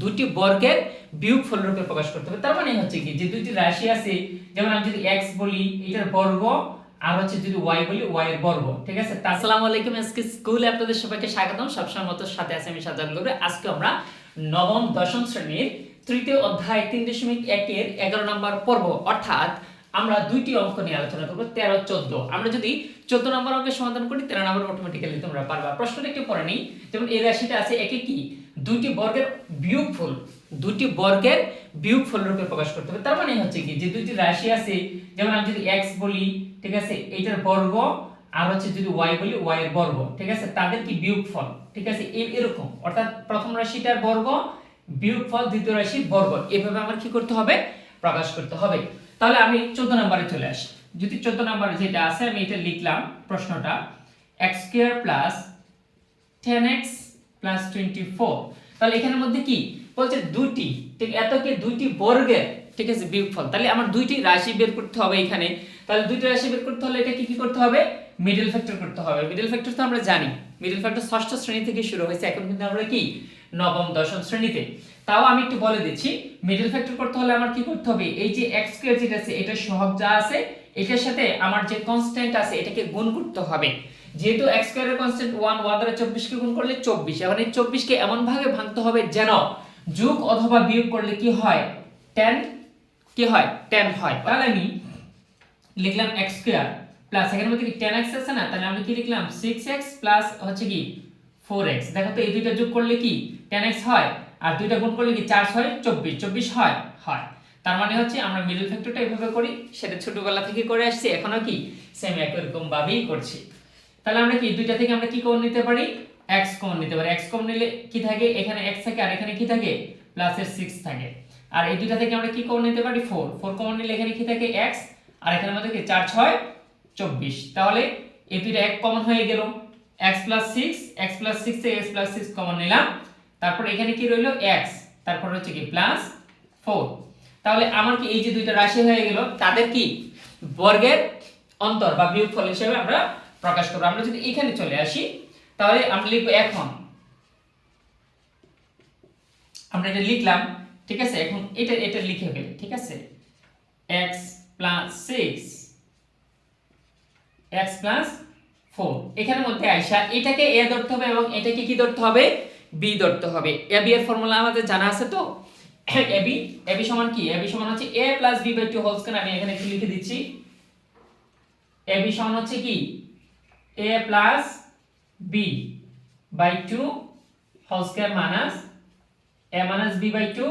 দুটি বর্গের বিয়োগফল রূপে প্রকাশ করতে হবে। তার মানে হচ্ছে কি, যে দুইটি রাশি আছে, যেমন আমি যদি এক্স বলি এটার বর্গ, আর হচ্ছে যদি ওয়াই বলি ওয়াই এর বর্গ, ঠিক আছে? আসসালামু আলাইকুম, আজকে স্কুলে আপনাদের সবাইকে স্বাগতম। সবসময় মতো সাথে আছে আমি সাজান লোকরে আজকে আমরা নবম, দশম শ্রেণির তৃতীয় অধ্যায় তিন দশমিক একের এগারো নম্বর পর্ব, অর্থাৎ আমরা দুইটি অঙ্ক নিয়ে আলোচনা করব, তেরো, চোদ্দ। আমরা যদি চোদ্দ নম্বর অঙ্কের সমাধান করি, তেরো নম্বর অটোমেটিক্যালি তোমরা পারবা। প্রশ্নটা একটু পরে নিই। যেমন এই রাশিটা আছে একে কি? দুইটি বর্গের বিয়োগফল দুটি বর্গের বিয়োগফল রূপে প্রকাশ করতে হবে। তার মানে হচ্ছে কি, যে দুইটি রাশি আছে, যেমন আমি যদি এক্স বলি, ঠিক আছে, এইটার বর্গ, আর হচ্ছে যদি ওয়াই বলি ওয়াই এর বর্গ, ঠিক আছে, তাদের কি বিয়োগফল? ঠিক আছে এরকম। অর্থাৎ প্রথম রাশিটার বর্গ, বিয়োগফল, দ্বিতীয় রাশির বর্গ। এভাবে আমার কি করতে হবে? প্রকাশ করতে হবে। তাহলে আমি চোদ্দ নম্বরে চলে আসি। যদি চোদ্দ নম্বরে যেটা আছে, আমি এটা লিখলাম প্রশ্নটা x square plus ten x plus twenty four তাহলে এখানের মধ্যে কি? বলছে দুইটি। ঠিক এত কি? দুইটি বর্গের, ঠিক আছে, বিয়োগফল। তাহলে আমার দুইটি রাশি বের করতে হবে এখানে। তাহলে দুইটি রাশি বের করতে হলে এটা কি কি করতে হবে? মিডল ফ্যাক্টর করতে হবে। মিডল ফ্যাক্টর তো আমরা জানি। মিডল ফ্যাক্টর ষষ্ঠ শ্রেণি থেকে শুরু হয়েছে। এখন কিন্তু আমরা কি? নবম, দশম শ্রেণীতে। তাও আমি একটু বলে দিচ্ছি মিডল ফ্যাক্টর করতে হলে আমার কি করতে হবে? এই যে এক্স স্কয়ার যেটা আছে, এটা সহগ যা আছে, এটার সাথে আমার যে কনস্ট্যান্ট আছে, এটাকে গুণ করতে হবে। যেহেতু x স্কয়ারের কনস্ট্যান্ট 1 1 দ্বারা 24 কে গুণ করলে 24 এখন এই 24 কে এমন ভাবে ভাঙতে হবে যেন যোগ অথবা বিয়োগ করলে কি হয়? 10 কি হয়? 10 হয়। তাহলে আমি লিখলাম x স্কয়ার প্লাস এখানে মধ্যে কি 10x আছে না? তাহলে আমি কি লিখলাম? 6x প্লাস হচ্ছে কি? 4x দেখো তো এই দুইটা যোগ করলে কি? 10x হয়, আর দুইটা গুণ করলে কি 4 হয় 24 24 হয় হয়। তার মানে হচ্ছে আমরা মিডল ফ্যাক্টরটা এইভাবে করি। সেটা ছোটবেলা থেকে করে আসছি, এখনও কি সেম একই রকম ভাবেই করছি। তাহলে আমরা কি দুইটা থেকে আমরা কি কমন নিতে পারি? X কমন নিতে পারি। X কমন নিলে কি থাকে? এখানে x থাকে আর এখানে কি থাকে? প্লাসের 6 থাকে। আর এই দুইটা থেকে আমরা কি কমন নিতে পারি? 4 4 কমন নিলে এখানে কি থাকে? X আর এখানের মধ্যে কি? 4 6 24 তাহলে এই দুইটা এক কমন হয়ে গেল। X 6 x 6 থেকে x 6 কমন নিলাম। তারপর এখানে কি রইল? এক্স তারপর হচ্ছে কি প্লাস 4 তাহলে আমার কি এই যে দুইটা রাশি হয়ে গেল, তাদের কি বর্গের অন্তর বা বিয়োগফল হিসেবে আমরা প্রকাশ করব। আমরা যদি এখানে চলে আসি, তাহলে আমরা লিখব এখন। আমরা এটা লিখলাম, ঠিক আছে? এখন এটা এটা লিখে ফেলি, ঠিক আছে? X plus six x plus four এখানের মধ্যে আইসা এটাকে এ ধরতে হবে এবং এটাকে কি ধরতে হবে? বি ধরতে হবে। এ বি এর ফর্মুলা আমাদের জানা আছে তো? এ বি এ বি সমান কি? এ বি সমান হচ্ছে a plus b by two whole square আমি এখানে একটু লিখে দিচ্ছি। এ সমান হচ্ছে কি? A plus b by two whole square minus a minus b by two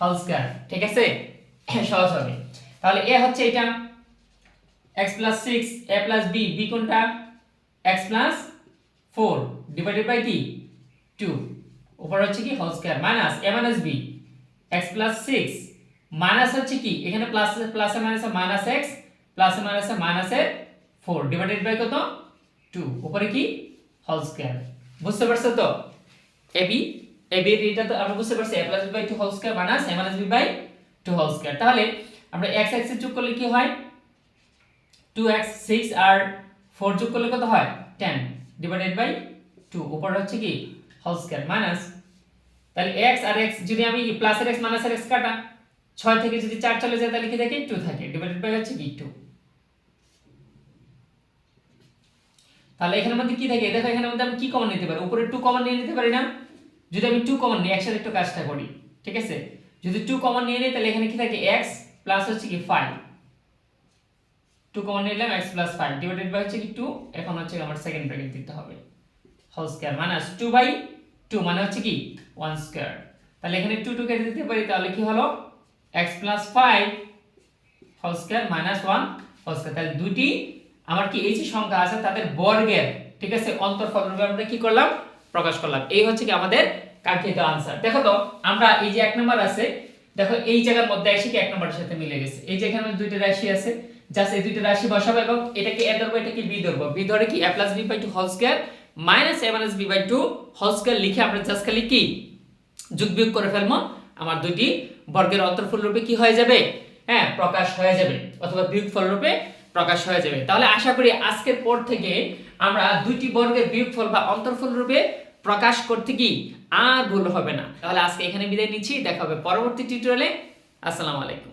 whole square ঠিক আছে? সহজ হবে। তাহলে এ হচ্ছে এটা। X plus six a plus b b কোনটা? X plus four divided by কি? টু উপর হচ্ছে কি? Whole square minus a minus b x plus six minus হচ্ছে কি? এখানে প্লাস প্লাসে মাইনাসে মাইনাস এক্স প্লাসে মাইনাসে মাইনাসে ফোর ডিভাইডেড বাই কত? টু উপরে কি? হোল স্কয়ার বুঝতে পারছ তো? এবি এবি এটা তো আমরা বুঝতে পারছি। a plus b by two whole square minus a minus b by two whole square তাহলে আমরা x এর যোগ করলে কি হয়? 2x 6 আর 4 যোগ করলে কত হয়? 10 ডিভাইডেড বাই 2 উপর হচ্ছে কি? হোল স্কয়ার মাইনাস তাহলে x আর x, যদি আমি প্লাস এর x মাইনাস এর x কাটা 6 থেকে যদি 4 চলে যায়, তাহলে কি থাকে? 2 থাকে ডিভাইডেড বাই হচ্ছে কি? 2 তাহলে এখানের মধ্যে কি থাকে? দেখো এখানের মধ্যে আমি কি কমন নিতে পারি? উপরে 2 কমন নিয়ে নিতে পারি না? যদি আমি 2 কমন নিই, একসাথে একটু কাজটা করি, ঠিক আছে? যদি 2 কমন নিয়ে নিই, তাহলে এখানে কি থাকে? x প্লাস হচ্ছে কি? 5 2 কমন নিলাম, x প্লাস 5 ডিভাইডেড বাই হচ্ছে কি? 2 এখন হচ্ছে আমার সেকেন্ড ব্র্যাকেট দিতে হবে। Whole square minus two by two মানে হচ্ছে কি? ওয়ান স্কয়ার তাহলে এখানে 2 2 কেটে দিতে পারি, তাহলে কি হলো? X plus five whole square minus one whole square তাহলে দুটি আমার কি এই যে সংখ্যা আছে, তাদের বর্গের, ঠিক আছে অন্তরফল রূপে আমরা কি করলাম? প্রকাশ করলাম। এই হচ্ছে কি আমাদের কাঙ্ক্ষিত আনসার দেখো তো, আমরা এই যে এক নম্বর আছে, দেখো এই জায়গার মধ্যে এসে কি এক নম্বরের সাথে মিলে গেছে। এই যে এখানে দুইটা রাশি আছে জাস্ট এই দুইটা রাশি বসাবো এবং এটাকে এ ধরবো, এটাকে বি ধরবো। বি ধরে কি a plus b by two whole square minus a minus b by two whole লিখে আমরা জাস্ট খালি কি? যোগ বিয়োগ করে ফেলব। আমার দুইটি বর্গের অন্তর্ফল রূপে কি হয়ে যাবে? হ্যাঁ প্রকাশ হয়ে যাবে। অথবা বিয়োগফল রূপে প্রকাশ হয়ে যাবে। তাহলে আশা করি আজকের পর থেকে আমরা দুইটি বর্গের বিয়োগফল বা অন্তর্ফল রূপে প্রকাশ করতে কি আর ভুল হবে না। তাহলে আজকে এখানে বিদায় নিচ্ছি। দেখা হবে পরবর্তী টিউটোরিয়ালে আসসালামু আলাইকুম।